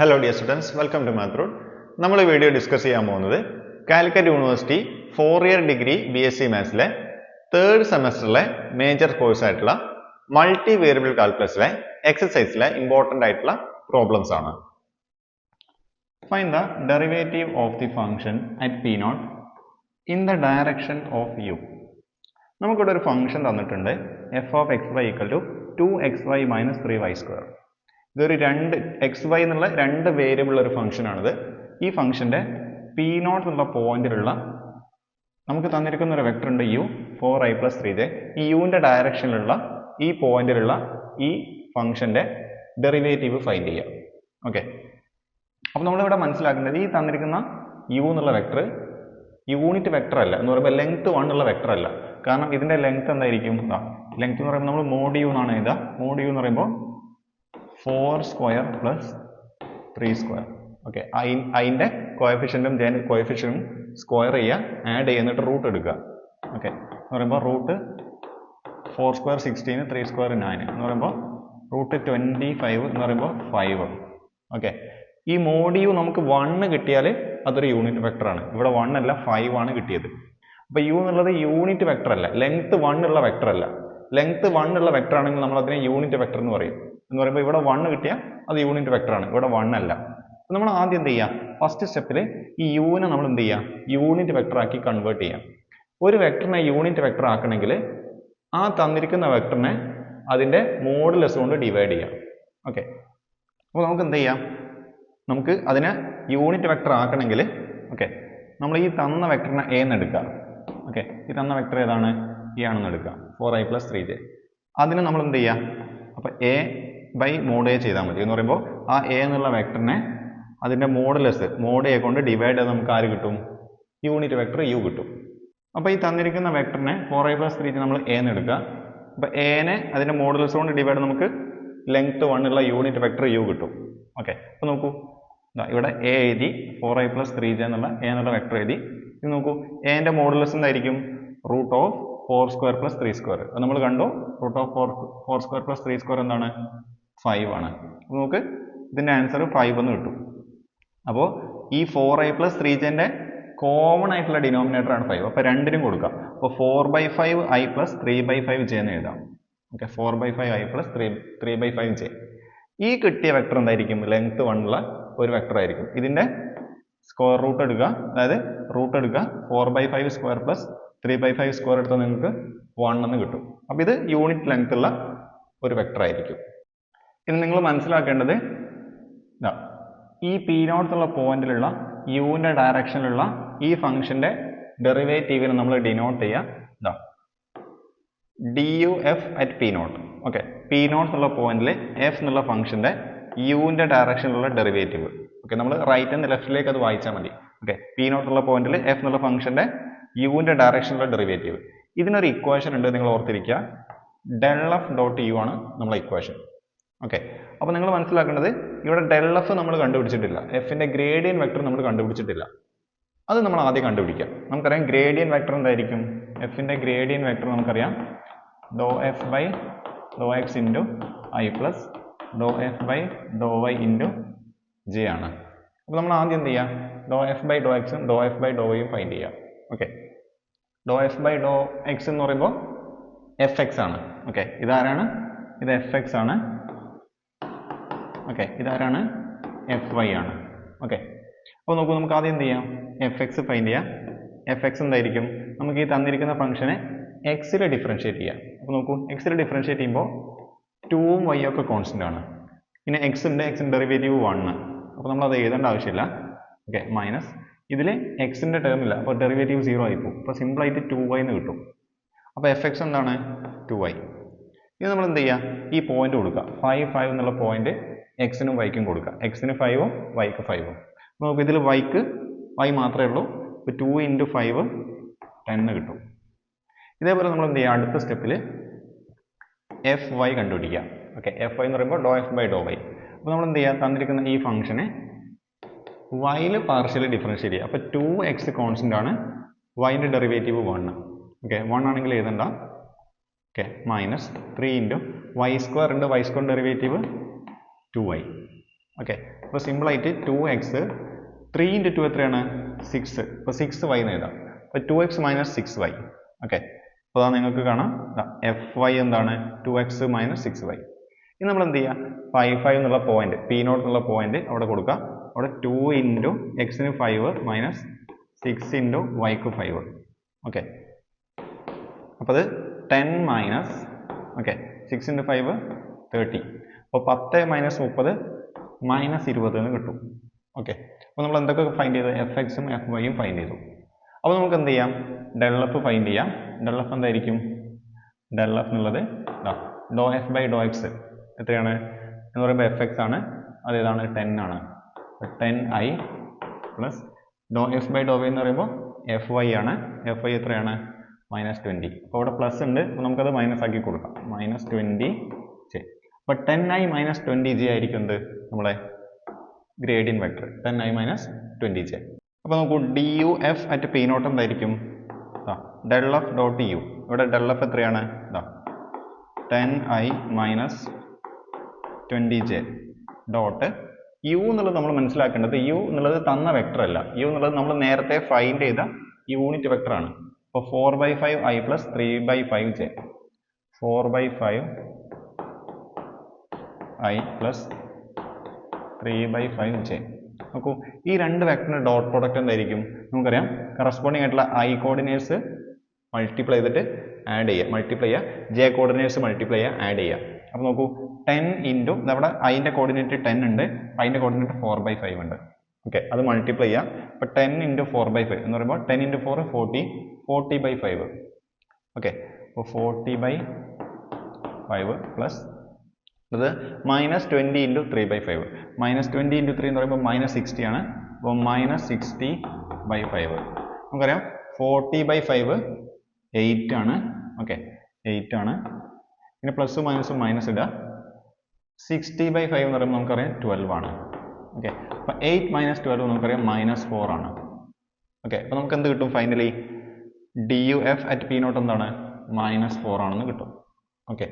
Hello dear students welcome to മാത്രൂർ നമ്മൾ video discuss ചെയ്യാൻ പോകുന്നത് Calicut university four year degree B S C മാത്സിലെ third സെമസ്റ്ററിലെ major കോഴ്സായിട്ടുള്ള multi variable കാൽക്കുലസിലെ എക്സസൈസിലെ ഇമ്പോർട്ടന്റ് ആയിട്ടുള്ള പ്രോബ്ലംസ് ആണ്. Find the derivative of the function at P naught in the direction of u നമുക്കിവിടെ ഒരു ഫംഗ്ഷൻ തന്നിട്ടുണ്ട്. F of x y equal to two x y minus three y square ഇതൊരു രണ്ട് X Y എന്നുള്ള രണ്ട് variable ഒരു function ആണിത്. ഈ ഫംഗ്ഷന്റെ പി നോട്ട് എന്നുള്ള പോയിന്റിലുള്ള നമുക്ക് തന്നിരിക്കുന്ന ഒരു വെക്ടർ ഉണ്ട് u four i plus three j ഈ യുവിന്റെ ഡയറക്ഷനിലുള്ള ഈ പോയിന്റിലുള്ള ഈ ഫംഗ്ഷന്റെ ഡെറിവേറ്റീവ് ഫൈൻഡ് ചെയ്യാം ഓക്കെ അപ്പോൾ നമ്മളിവിടെ മനസ്സിലാക്കേണ്ടത് ഈ തന്നിരിക്കുന്ന യു എന്നുള്ള വെക്ടർ യൂണിറ്റ് വെക്ടർ അല്ല. എന്ന് പറയുമ്പോൾ ലെങ്ത് വൺ ഉള്ള വെക്ടർ അല്ല. കാരണം ഇതിന്റെ ലെങ്ത് എന്തായിരിക്കും? ലെങ്ത് എന്ന് പറയുമ്പോൾ നമ്മൾ മോഡ് യു എന്നാണ് എഴുതുക. മോഡ് യു എന്ന് പറയുമ്പോൾ four square plus three square okay അതിന്റെ കോയഫിഷ്യന്റും ജെ കോയഫിഷ്യനും സ്ക്വയർ ചെയ്യുക ആഡ് ചെയ്യുന്നിട്ട് റൂട്ട് എടുക്കുക. ഓക്കെ എന്ന് പറയുമ്പോൾ root four square sixteen three square nine എന്ന് പറയുമ്പോൾ റൂട്ട് ട്വന്റി ഫൈവ് എന്ന് പറയുമ്പോൾ ഫൈവ് ഓക്കെ ഈ മോഡിയു നമുക്ക് വണ്ണ് കിട്ടിയാൽ അതൊരു യൂണിറ്റ് വെക്ടറാണ് ഇവിടെ വൺ അല്ല ഫൈവ് ആണ് കിട്ടിയത്. അപ്പോൾ യു എന്നുള്ളത് യൂണിറ്റ് വെക്ടർ അല്ല. ലെങ്ത് വൺ ഉള്ള വെക്ടർ അല്ല. ലെങ്ത് ഉള്ള ആണെങ്കിൽ നമ്മൾ അതിനെ യൂണിറ്റ് വെക്ടർ എന്ന് പറയും. എന്ന് പറയുമ്പോൾ ഇവിടെ വണ്ണ് കിട്ടിയാൽ അത് യൂണിറ്റ് വെക്ടർ ആണ്. ഇവിടെ വൺ അല്ല. നമ്മൾ ആദ്യം എന്ത് ചെയ്യുക ഫസ്റ്റ് സ്റ്റെപ്പിൽ ഈ യുവിനെ നമ്മൾ എന്ത് ചെയ്യുക യൂണിറ്റ് വെക്ടർ ആക്കി കൺവേർട്ട് ചെയ്യാം. ഒരു വെക്ടറിനെ യൂണിറ്റ് വെക്ടർ ആക്കണമെങ്കിൽ ആ തന്നിരിക്കുന്ന വെക്ടറിനെ അതിന്റെ മോഡുലസ് കൊണ്ട് ഡിവൈഡ് ചെയ്യാം. ഓക്കെ അപ്പോൾ നമുക്ക് എന്ത് ചെയ്യാം? നമുക്ക് അതിനെ യൂണിറ്റ് വെക്ടർ ആക്കണമെങ്കിൽ ഓക്കെ നമ്മൾ ഈ തന്ന വെക്ടറിനെ എ എന്ന് എടുക്കുക ഓക്കെ ഈ തന്ന വെക്ടർ ഏതാണ്? ഈ ആണെന്ന് എടുക്കുക four i plus three j അതിന് നമ്മൾ എന്ത് ചെയ്യുക അപ്പോൾ എ ബൈ മോഡ് എ ചെയ്താൽ മതി. എന്ന് പറയുമ്പോൾ ആ എ എന്നുള്ള വെക്ടറിനെ അതിന്റെ മോഡുലസ് മോഡ് എ കൊണ്ട് ഡിവൈഡ് ചെയ്ത് നമുക്ക് ആര് കിട്ടും? യൂണിറ്റ് വെക്ടർ യു കിട്ടും. അപ്പോൾ ഈ തന്നിരിക്കുന്ന വെക്ടറിനെ ഫോർ ഐ പ്ലസ് ത്രീ നമ്മൾ എ എന്ന് എടുക്കുക. അപ്പോൾ എനെ അതിന്റെ മോഡുലസ് കൊണ്ട് ഡിവൈഡ് നമുക്ക് ലെങ്ത് വൺ ഉള്ള യൂണിറ്റ് വെക്ടർ യു കിട്ടും. ഓക്കെ അപ്പോൾ നോക്കൂ. ഇവിടെ എ എഴുതി four i plus three j എന്നുള്ള എ എന്നുള്ള വെക്ടർ എഴുതി. ഇത് നോക്കൂ. എന്റെ മോഡുലസ് എന്തായിരിക്കും? Root of four square plus three square അത് നമ്മൾ കണ്ടു root of four four square plus three square എന്താണ്? ഫൈവ് ആണ്. അപ്പോൾ നമുക്ക് ഇതിന്റെ ആൻസർ ഫൈവ് എന്ന് കിട്ടും. അപ്പോൾ ഈ ഫോർ ഐ പ്ലസ് ത്രീ ജെന്റെ കോമൺ ആയിട്ടുള്ള ഡിനോമിനേറ്റർ ആണ് ഫൈവ് അപ്പോൾ രണ്ടിനും കൊടുക്കാം. അപ്പോൾ four by five i plus three by five j എന്ന് എഴുതാം. Okay four by five i plus three three by five j ഈ കിട്ടിയ വെക്ടർ എന്തായിരിക്കും? ലെങ്ത് വണ്ണുള്ള ഒരു വെക്ടർ ആയിരിക്കും. ഇതിന്റെ സ്ക്വയർ റൂട്ട് എടുക്കുക. അതായത് റൂട്ട് എടുക്കുക. Four by five square plus three by five square എടുത്താൽ നിങ്ങൾക്ക് വൺ എന്ന് കിട്ടും. അപ്പോൾ ഇത് യൂണിറ്റ് ലെങ്ത് ഉള്ള ഒരു വെക്ടർ ആയിരിക്കും. ഇനി നിങ്ങൾ മനസ്സിലാക്കേണ്ടത് ഇതാ ഈ പി നോട്ടുള്ള പോയിന്റിലുള്ള യുവിന്റെ ഡയറക്ഷനിലുള്ള ഈ ഫംഗ്ഷന്റെ ഡെറിവേറ്റീവിനെ നമ്മൾ ഡിനോട്ട് ചെയ്യുക ഇതാ D u f at P naught okay P naught എന്നുള്ള പോയിന്റിൽ എഫ് എന്നുള്ള ഫംഗ്ഷന്റെ യുവിന്റെ ഡയറക്ഷനിലുള്ള ഡെറിവേറ്റീവ് ഓക്കെ നമ്മൾ റൈറ്റ് ആൻഡ് ലെഫ്റ്റിലേക്ക് അത് വായിച്ചാൽ മതി. ഓക്കെ പി നോട്ട് ഉള്ള പോയിന്റിൽ എഫ് എന്നുള്ള ഫംഗ്ഷന്റെ യുവിന്റെ ഡയറക്ഷനിലുള്ള ഡെറിവേറ്റീവ് ഇതിനൊരു ഇക്വേഷൻ ഉണ്ട് നിങ്ങൾ ഓർത്തിരിക്കുക. ഡെൽ എഫ് ഡോട്ട് യു ആണ് നമ്മളെ ഇക്വേഷൻ ഓക്കെ അപ്പോൾ നിങ്ങൾ മനസ്സിലാക്കേണ്ടത് ഇവിടെ ഡെൽ എഫ് നമ്മൾ കണ്ടുപിടിച്ചിട്ടില്ല. എഫിന്റെ ഗ്രേഡിയൻ വെക്ടർ നമ്മൾ കണ്ടുപിടിച്ചിട്ടില്ല. അത് നമ്മൾ ആദ്യം കണ്ടുപിടിക്കാം. നമുക്കറിയാം ഗ്രേഡിയൻ വെക്ടർ എന്തായിരിക്കും? എഫിന്റെ ഗ്രേഡിയൻ വെക്ടർ നമുക്കറിയാം. Do f by do x into i plus do f by do y into j ആണ്. അപ്പോൾ നമ്മൾ ആദ്യം എന്ത് ചെയ്യാം? ഡോ എഫ് ബൈ ഡോ എക്സും ഡോ എഫ് ബൈ ഡോ വൈയും ഫൈൻഡ് ചെയ്യാം. Okay do f by do x എന്ന് പറയുമ്പോൾ എഫ് എക്സ് ആണ്. ഓക്കെ ഇതാരാണ്? ഇത് എഫ് എക്സ് ആണ്. ഓക്കെ ഇതാരാണ്? എഫ് വൈ ആണ്. ഓക്കെ അപ്പോൾ നോക്കൂ നമുക്ക് ആദ്യം എന്ത് ചെയ്യാം? എഫ് എക്സ് ഫൈൻഡ് ചെയ്യാം. എഫ് എക്സ് എന്തായിരിക്കും? നമുക്ക് ഈ തന്നിരിക്കുന്ന ഫംഗ്ഷനെ എക്സിൽ ഡിഫറൻഷിയേറ്റ് ചെയ്യാം. അപ്പോൾ നോക്കൂ എക്സിൽ ഡിഫറൻഷിയേറ്റ് ചെയ്യുമ്പോൾ ടൂവും വൈ ഒക്കെ കോൺസ്റ്റന്റ് ആണ്. പിന്നെ എക്സ് ഉണ്ട് എക്സിന്റെ ഡെറിവേറ്റീവ് വണ്ണ് അപ്പോൾ നമ്മൾ അത് എഴുതേണ്ട ആവശ്യമില്ല. ഓക്കെ മൈനസ് ഇതിൽ എക്സിന്റെ ടേം ഇല്ല. അപ്പോൾ ഡെറിവേറ്റീവ് സീറോ ആയി പോകും. അപ്പോൾ സിമ്പിളായിട്ട് ടു വൈ എന്ന് കിട്ടും. അപ്പോൾ എഫ് എക്സ് എന്താണ്? ടു വൈ ഇത് നമ്മൾ എന്ത് ചെയ്യുക ഈ പോയിന്റ് കൊടുക്കുക ഫൈവ് ഫൈവ് എന്നുള്ള പോയിന്റ് എക്സിനും വൈക്കും കൊടുക്കുക എക്സിന് ഫൈവും വൈക്ക് ഫൈവും നമുക്ക് ഇതിൽ വൈക്ക് വൈ മാത്രമേ ഉള്ളൂ. ഇപ്പോൾ ടു ഇന്റു ഫൈവ് ടെന്ന് കിട്ടും. ഇതേപോലെ നമ്മൾ എന്ത് ചെയ്യുക അടുത്ത സ്റ്റെപ്പിൽ എഫ് വൈ കണ്ടുപിടിക്കുക ഓക്കെ എഫ് വൈ എന്ന് പറയുമ്പോൾ do f by do y അപ്പോൾ നമ്മൾ എന്ത് ചെയ്യുക തന്നിരിക്കുന്ന ഈ ഫംഗ്ഷനെ വൈയിൽ പാർഷ്യലി ഡിഫറൻഷ്യേറ്റ് ചെയ്യുക അപ്പോൾ ടു എക്സ് കോൺസ്റ്റന്റ് ആണ് വൈന്റെ ഡെറിവേറ്റീവ് വൺ ഓക്കെ വൺ ആണെങ്കിൽ എഴുതണ്ട. Okay minus three into y square ഉണ്ട് y square derivative two y okay അപ്പോൾ സിമ്പിളായിട്ട് two x three into two എത്രയാണ്? സിക്സ് ഇപ്പോൾ സിക്സ് വൈ എന്ന് എഴുതാം. അപ്പോൾ two x minus six y okay അപ്പോൾ അതാ നിങ്ങൾക്ക് കാണാം. എഫ് വൈ എന്താണ്? Two x minus six y ഇനി നമ്മൾ എന്ത് ചെയ്യുക ഫൈവ് ഫൈവ് എന്നുള്ള പോയിന്റ് പി നോട്ട് എന്നുള്ള പോയിന്റ് അവിടെ കൊടുക്കുക അവിടെ ടു ഇന്റു എക്സിന് ഫൈവ് മൈനസ് സിക്സ് ഇന്റു വൈക്ക് ഫൈവ് ഓക്കെ അപ്പോൾ അത് ten minus okay six into five thirty അപ്പോൾ പത്ത് മൈനസ് മുപ്പത് മൈനസ് ഇരുപത് എന്ന് കിട്ടും. ഓക്കെ അപ്പോൾ നമ്മൾ എന്തൊക്കെ ഫൈൻഡ് ചെയ്തു? എഫ് എക്സും എഫ് വൈയും ഫൈൻഡ് ചെയ്തു. അപ്പോൾ നമുക്ക് എന്ത് ചെയ്യാം? ഡെൽ ഫൈൻഡ് ചെയ്യാം. ഡെൽ എന്തായിരിക്കും? ഡെൽ എന്നുള്ളത് do f by do x എത്രയാണ്? എന്ന് പറയുമ്പോൾ എഫ് എക്സ് ആണ്. അതേതാണ് ടെൻ ആണ്. Ten i plus do f by do y എന്ന് പറയുമ്പോൾ എഫ് വൈ ആണ്. എഫ് വൈ എത്രയാണ്? മൈനസ് ട്വന്റി അപ്പോൾ അവിടെ പ്ലസ് ഉണ്ട്. അപ്പോൾ നമുക്കത് മൈനസ് ആക്കി കൊടുക്കാം. മൈനസ് ട്വന്റി അപ്പോൾ ten i minus twenty j ആയിരിക്കും എന്ത്? നമ്മളെ gradient vector ten i minus twenty j അപ്പോൾ നമുക്ക് D u f at P naught എന്തായിരിക്കും? ആ ഡെൽ എഫ് ഡോട്ട് യു ഇവിടെ ഡെൽ എഫ് എത്രയാണ്? ഇതാ ten i minus twenty j dot u എന്നുള്ളത് നമ്മൾ മനസ്സിലാക്കേണ്ടത് യു എന്നുള്ളത് തന്ന വെക്ടർ അല്ല. യു എന്നുള്ളത് നമ്മൾ നേരത്തെ ഫൈൻഡ് ചെയ്ത യൂണിറ്റ് വെക്ടർ ആണ്. അപ്പോൾ four by five i plus three by five j four by five i plus three by five j നോക്കൂ ഈ രണ്ട് വെക്ടറിന്റെ ഡോട്ട് പ്രോഡക്റ്റ് എന്തായിരിക്കും? നമുക്കറിയാം കറസ്പോണ്ടിങ് ആയിട്ടുള്ള ഐ കോർഡിനേറ്റ്സ് മൾട്ടിപ്ലൈ ചെയ്തിട്ട് ആഡ് ചെയ്യുക. മൾട്ടിപ്ലൈ ചെയ്യുക. ജെ കോർഡിനേറ്റ്സ് മൾട്ടിപ്ലൈ ചെയ്യുക ആഡ് ചെയ്യുക. അപ്പോൾ നോക്കൂ ടെൻ ഇന്റു നമ്മുടെ ഐന്റെ കോർഡിനേറ്റ് ടെൻ ഉണ്ട് ഐന്റെ കോർഡിനേറ്റ് ഫോർ ബൈ ഫൈവ് ഉണ്ട്. ഓക്കെ അത് മൾട്ടിപ്ലൈ ചെയ്യുക. അപ്പോൾ ten into four by five എന്ന് പറയുമ്പോൾ ten into four forty forty by five okay അപ്പോൾ ഫോർട്ടി ബൈ ഫൈവ് പ്ലസ് അത് minus twenty into three by five minus twenty into three എന്ന് പറയുമ്പോൾ മൈനസ് സിക്സ്റ്റി ആണ്. അപ്പോൾ മൈനസ് സിക്സ്റ്റി ബൈ ഫൈവ് നമുക്കറിയാം. Forty by five eight ആണ്. Okay eight ആണ്. പിന്നെ പ്ലസ് മൈനസ് മൈനസ് ഇടുക സിക്സ്റ്റി ബൈ ഫൈവ് എന്ന് പറയുമ്പോൾ നമുക്കറിയാം ട്വൽവ് ആണ്. ഓക്കെ അപ്പോൾ എയ്റ്റ് മൈനസ് ട്വൽവ് നമുക്കറിയാം മൈനസ് ഫോർ ആണ്. ഓക്കെ അപ്പോൾ നമുക്ക് എന്ത് കിട്ടും finally D u f at P naught എന്താണ്? മൈനസ് ഫോർ ആണെന്ന് കിട്ടും. ഓക്കെ